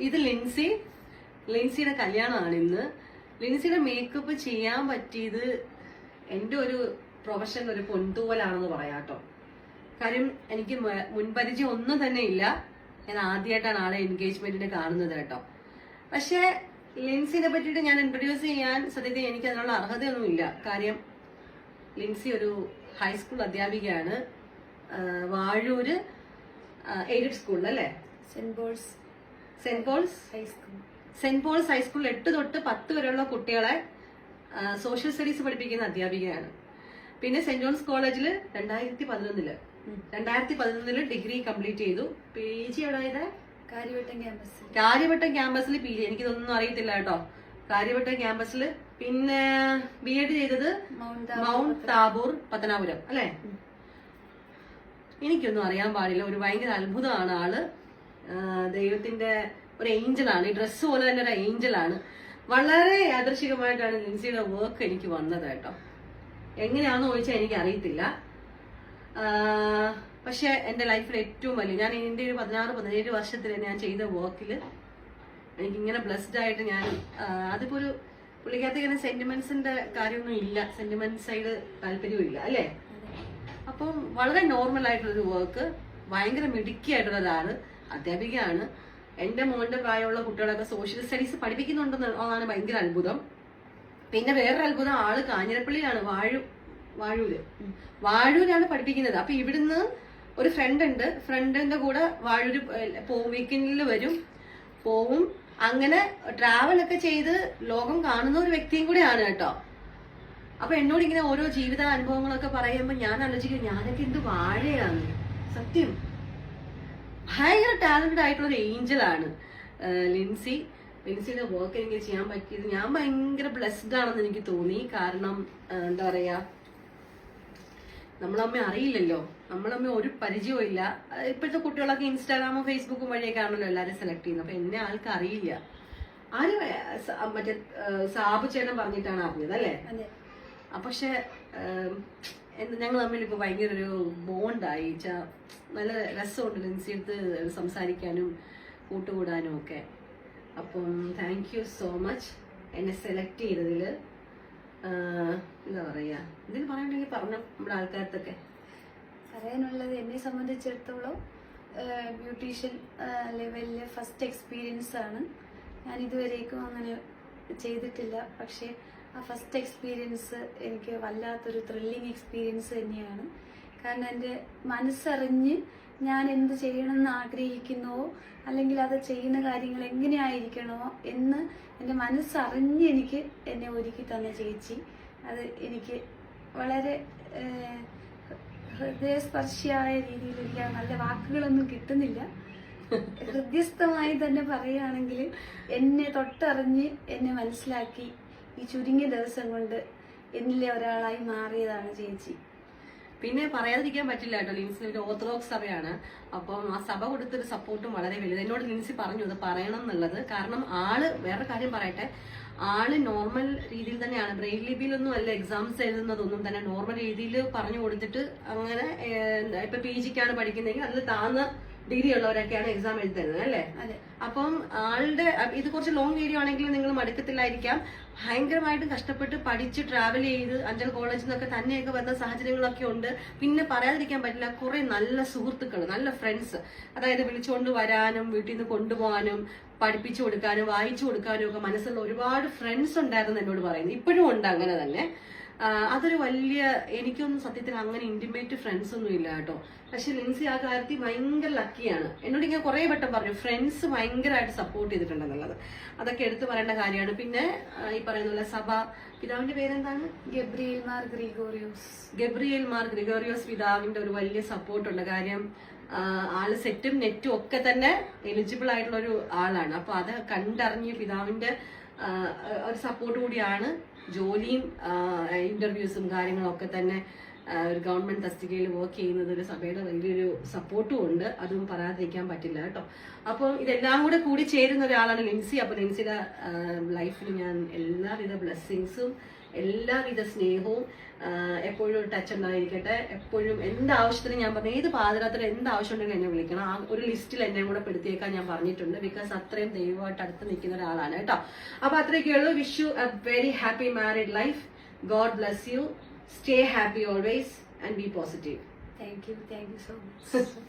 ഇത് ലിൻസി. ലിൻസിയുടെ കല്യാണമാണ് ഇന്ന്. ലിൻസിയുടെ മേക്കപ്പ് ചെയ്യാൻ പറ്റിയത് എന്റെ ഒരു പ്രൊഫഷൻ ഒരു പൊൻതൂവലാണെന്ന് പറയാട്ടോ കാര്യം എനിക്ക് മുൻപരിചയം ഒന്നും തന്നെ ഇല്ല. ഞാൻ ആദ്യമായിട്ടാണ് ആളെ എൻഗേജ്മെന്റിന് കാണുന്നത് കേട്ടോ. പക്ഷേ ലിൻസിനെ പറ്റിയിട്ട് ഞാൻ ഇൻട്രൊഡ്യൂസ് ചെയ്യാൻ സത്യത്തിൽ എനിക്ക് അതിനുള്ള അർഹതയൊന്നുമില്ല. കാര്യം ലിൻസി ഒരു ഹൈസ്കൂൾ അധ്യാപികയാണ്. വാഴൂര് എയ്ഡഡ് സ്കൂളിൽ അല്ലേ? Saint Paul's. Saint Paul's? High school saint Paul's ഹൈസ്കൂളിൽ എട്ട് തൊട്ട് പത്ത് വരെയുള്ള കുട്ടികളെ സോഷ്യൽ സ്റ്റഡീസ് പഠിപ്പിക്കുന്ന അധ്യാപികയാണ്. പിന്നെ സെന്റ് ജോൺസ് കോളേജിൽ രണ്ടായിരത്തി പതിനൊന്നിൽ. രണ്ടായിരത്തി പതിനൊന്നിൽ ഡിഗ്രി കംപ്ലീറ്റ് ചെയ്തു. പി ജി എവിടെ ചെയ്തേ കാര്യവട്ടം ക്യാമ്പസിൽ കാര്യവട്ടം ക്യാമ്പസിൽ പി ജി. എനിക്കിതൊന്നും അറിയത്തില്ല കേട്ടോ. കാര്യവട്ടം ക്യാമ്പസിൽ പിന്നെ ബി എഡ് ചെയ്തത് മൗണ്ട് താബൂർ പത്തനാപുരം. അല്ലേ? എനിക്കൊന്നും അറിയാൻ പാടില്ല. ഒരു ഭയങ്കര അത്ഭുതമാണ് ആൾ. ദൈവത്തിന്റെ ഒരു ഏഞ്ചലാണ് ഈ ഡ്രസ്സ് പോലെ തന്നെ ഒരു ഏഞ്ചലാണ് വളരെ യാദർശികമായിട്ടാണ് ലിൻസിയുടെ വർക്ക് എനിക്ക് വന്നത് കേട്ടോ. എങ്ങനെയാണെന്ന് ചോദിച്ചാൽ എനിക്ക് അറിയത്തില്ല പക്ഷെ എന്റെ ലൈഫിൽ ഏറ്റവും വലിയ ഞാൻ എന്റെ ഒരു പതിനാറ് പതിനേഴ് വർഷത്തിൽ ഞാൻ ചെയ്ത വർക്കിൽ എനിക്കിങ്ങനെ ബ്ലെസ്ഡ് ആയിട്ട് ഞാൻ അതിപ്പോ ഒരു പുള്ളിക്കകത്ത് ഇങ്ങനെ സെന്റിമെന്റ്സിന്റെ കാര്യമൊന്നും ഇല്ല. സെന്റിമെന്റ് സൈഡ് താല്പര്യവും ഇല്ല അല്ലേ? അപ്പം വളരെ നോർമൽ ആയിട്ടുള്ള ഒരു വർക്ക് ഭയങ്കര ആയിട്ടുള്ളതാണ് അധ്യാപികയാണ്. എന്റെ മോന്റെ പ്രായമുള്ള കുട്ടികളൊക്കെ സോഷ്യൽ സ്റ്റഡീസ് പഠിപ്പിക്കുന്നുണ്ടെന്നാണ് ഭയങ്കര അത്ഭുതം. പിന്നെ വേറൊരു അത്ഭുതം ആൾ കാഞ്ഞിരപ്പള്ളിയിലാണ് വാഴു വാഴൂര്. വാഴൂരാണ് പഠിപ്പിക്കുന്നത്. അപ്പൊ ഇവിടുന്ന് ഒരു ഫ്രണ്ട് ഉണ്ട്. ഫ്രണ്ടിന്റെ കൂടെ വാഴൂര് പോവും വീക്കെൻഡിൽ വരും. പോവും. അങ്ങനെ ട്രാവൽ ഒക്കെ ചെയ്ത് ലോകം കാണുന്ന ഒരു വ്യക്തിയും കൂടെയാണ് കേട്ടോ. അപ്പൊ എന്നോട് ഇങ്ങനെ ഓരോ ജീവിത അനുഭവങ്ങളൊക്കെ പറയുമ്പോ ഞാൻ ആലോചിക്കും ഞാനൊക്കെ എന്ത് വാഴയാണ്? സത്യം. ഭയങ്കര ടാലന്റഡ് ആയിട്ടുള്ള ഒരു ഏഞ്ചലാണ് ലിൻസി. ലിൻസിയുടെ വർക്ക് എനിക്ക് ചെയ്യാൻ പറ്റിയത് ഞാൻ ഭയങ്കര ബ്ലെസ്ഡ് ആണെന്ന് എനിക്ക് തോന്നി. കാരണം എന്താ പറയാ നമ്മളമ്മ അറിയില്ലല്ലോ. നമ്മളമ്മ ഒരു പരിചയവും ഇല്ല ഇപ്പോഴത്തെ കുട്ടികളൊക്കെ ഇൻസ്റ്റാഗ്രാമും ഫേസ്ബുക്കും വഴിയൊക്കെ ആണല്ലോ എല്ലാവരും സെലക്ട് ചെയ്യുന്നത്. അപ്പൊ എന്നെ ആൾക്ക് അറിയില്ല. ആര് മറ്റേ സാബു ചേട്ടൻ പറഞ്ഞിട്ടാണ് അറിഞ്ഞത് അല്ലേ? പക്ഷെ ഞങ്ങൾ തമ്മിൽ ഇപ്പൊ ഭയങ്കര ഒരു ബോണ്ടായി. വെച്ചാൽ നല്ല രസമുണ്ട് ലിൻസി സംസാരിക്കാനും കൂട്ടുകൂടാനും ഒക്കെ. അപ്പം താങ്ക് യു സോ മച്ച് എന്നെ സെലക്ട് ചെയ്തതിൽ എന്താ പറയാ ഇതിന് പറയണ്ടെങ്കിൽ പറഞ്ഞു നമ്മുടെ ആൾക്കാർക്കൊക്കെ പറയാനുള്ളത് എന്നെ സംബന്ധിച്ചിടത്തോളം ബ്യൂട്ടീഷ്യൻ ലെവലിലെ ഫസ്റ്റ് എക്സ്പീരിയൻസ് ആണ്. ഞാൻ ഇതുവരേക്കും അങ്ങനെ ചെയ്തിട്ടില്ല. പക്ഷേ ആ ഫസ്റ്റ് എക്സ്പീരിയൻസ് എനിക്ക് വല്ലാത്തൊരു ത്രില്ലിങ് എക്സ്പീരിയൻസ് തന്നെയാണ്. കാരണം എന്റെ മനസ്സറിഞ്ഞ് ഞാൻ എന്ത് ചെയ്യണമെന്ന് ആഗ്രഹിക്കുന്നുവോ അല്ലെങ്കിൽ അത് ചെയ്യുന്ന കാര്യങ്ങൾ എങ്ങനെയായിരിക്കണോ എന്ന് എന്റെ മനസ്സറിഞ്ഞ് എനിക്ക് എന്നെ ഒരുക്കി തന്ന ചേച്ചി. അത് എനിക്ക് വളരെ ഹൃദയസ്പർശിയായ രീതിയിൽ എനിക്ക് നല്ല വാക്കുകളൊന്നും കിട്ടുന്നില്ല. ഹൃദ്യസ്ഥമായി തന്നെ പറയുകയാണെങ്കിൽ എന്നെ തൊട്ടറിഞ്ഞ് എന്നെ മനസ്സിലാക്കി ഈ ചുരുങ്ങിയ ദിവസം കൊണ്ട് എന്നിലെ ഒരാളായി മാറിയതാണ് ചേച്ചി. പിന്നെ പറയാതിരിക്കാൻ പറ്റില്ല കേട്ടോ ലിൻസി ഒരു ഓർത്തഡോക്സ് സഭയാണ്. അപ്പം ആ സഭ കൊടുത്തൊരു സപ്പോർട്ടും വളരെ വലുത്. എന്നോട് ലിൻസി പറഞ്ഞു അത് പറയണം എന്നുള്ളത്. കാരണം ആൾ വേറെ കാര്യം പറയട്ടെ ആൾ നോർമൽ രീതിയിൽ തന്നെയാണ്. ബ്രെയിൻ ലിപിയിലൊന്നും അല്ല എക്സാംസ് എഴുതുന്നതൊന്നും തന്നെ നോർമൽ രീതിയിൽ പറഞ്ഞു കൊടുത്തിട്ട് അങ്ങനെ ഇപ്പൊ പി ജിക്കാണ് പഠിക്കുന്നതെങ്കിൽ അതിൽ താഴ്ന്ന ഡിഗ്രി ഉള്ളവരൊക്കെയാണ് എക്സാം എഴുതുന്നത് അല്ലേ? അതെ. അപ്പം ആളുടെ ഇത് കുറച്ച് ലോങ് വീഡിയോ ആണെങ്കിലും നിങ്ങൾ മടുക്കത്തില്ലായിരിക്കാം. ഭയങ്കരമായിട്ട് കഷ്ടപ്പെട്ട് പഠിച്ച് ട്രാവൽ ചെയ്ത് അഞ്ചൽ കോളേജിൽ നിന്നൊക്കെ തന്നെയൊക്കെ വന്ന സാഹചര്യങ്ങളൊക്കെ ഉണ്ട്. പിന്നെ പറയാതിരിക്കാൻ പറ്റില്ല കുറെ നല്ല സുഹൃത്തുക്കൾ നല്ല ഫ്രണ്ട്സ് അതായത് വിളിച്ചുകൊണ്ട് വരാനും വീട്ടിൽ നിന്ന് കൊണ്ടുപോകാനും പഠിപ്പിച്ചു കൊടുക്കാനും വായിച്ചു കൊടുക്കാനും ഒക്കെ മനസ്സുള്ള ഒരുപാട് ഫ്രണ്ട്സ് ഉണ്ടായിരുന്നു എന്നോട് പറയുന്നത്. ഇപ്പോഴും ഉണ്ട് അങ്ങനെ തന്നെ. അതൊരു വലിയ എനിക്കൊന്നും സത്യത്തിൽ അങ്ങനെ ഇന്റിമേറ്റ് ഫ്രണ്ട്സ് ഒന്നും ഇല്ല കേട്ടോ. പക്ഷെ ലിൻസി ആ കാര്യത്തിൽ ഭയങ്കര ലക്കിയാണ് എന്നോട് ഇങ്ങനെ കുറെ വട്ടം പറഞ്ഞു ഫ്രണ്ട്സ് ഭയങ്കരമായിട്ട് സപ്പോർട്ട് ചെയ്തിട്ടുണ്ടെന്നുള്ളത് അതൊക്കെ എടുത്തു പറയേണ്ട കാര്യമാണ്. പിന്നെ ഈ പറയുന്ന പോലെ സഭ പിതാവിന്റെ പേരെന്താണ്? ഗബ്രിയേൽ മാർ ഗ്രിഗോറിയോസ്. ഗബ്രിയേൽ മാർ ഗ്രിഗോറിയോസ് പിതാവിന്റെ ഒരു വലിയ സപ്പോർട്ട് ഉണ്ട് കാര്യം ആൾ സെറ്റും നെറ്റും ഒക്കെ തന്നെ എലിജിബിൾ ആയിട്ടുള്ള ഒരു ആളാണ്. അപ്പൊ അത് കണ്ടറിഞ്ഞ് പിതാവിന്റെ ഒരു സപ്പോർട്ട് കൂടിയാണ്. ജോലിയും ഇന്റർവ്യൂസും കാര്യങ്ങളും ഒക്കെ തന്നെ ഒരു ഗവൺമെന്റ് തസ്തികയിൽ വർക്ക് ചെയ്യുന്നത് ഒരു സഭയുടെ വലിയൊരു സപ്പോർട്ടും ഉണ്ട്. അതും പറയാതിരിക്കാൻ പറ്റില്ല കേട്ടോ. അപ്പോൾ ഇതെല്ലാം കൂടെ കൂടി ചേരുന്ന ഒരാളാണ് ലിൻസി. അപ്പൊ ലിൻസിയുടെ ലൈഫിൽ ഞാൻ എല്ലാവിധ ബ്ലെസ്സിങ്സും എല്ലാവിധ സ്നേഹവും എപ്പോഴും എപ്പോഴും ടച്ച് ഉണ്ടായിരിക്കട്ടെ. എപ്പോഴും എന്ത് ആവശ്യത്തിന് ഞാൻ പറഞ്ഞു ഏത് പാചകത്തിൽ എന്ത് ആവശ്യം ഉണ്ടെങ്കിലും എന്നെ വിളിക്കണം. ആ ഒരു ലിസ്റ്റിൽ എന്നെ കൂടെ പെടുത്തിയേക്കാൻ ഞാൻ പറഞ്ഞിട്ടുണ്ട്. ബിക്കോസ് അത്രയും ദൈവമായിട്ട് അടുത്ത് നിൽക്കുന്ന ഒരാളാണ് കേട്ടോ. അപ്പൊ അത്രയൊക്കെ ഉള്ളൂ. Wish you a very happy married life God bless you stay happy always and be positive thank you thank you so much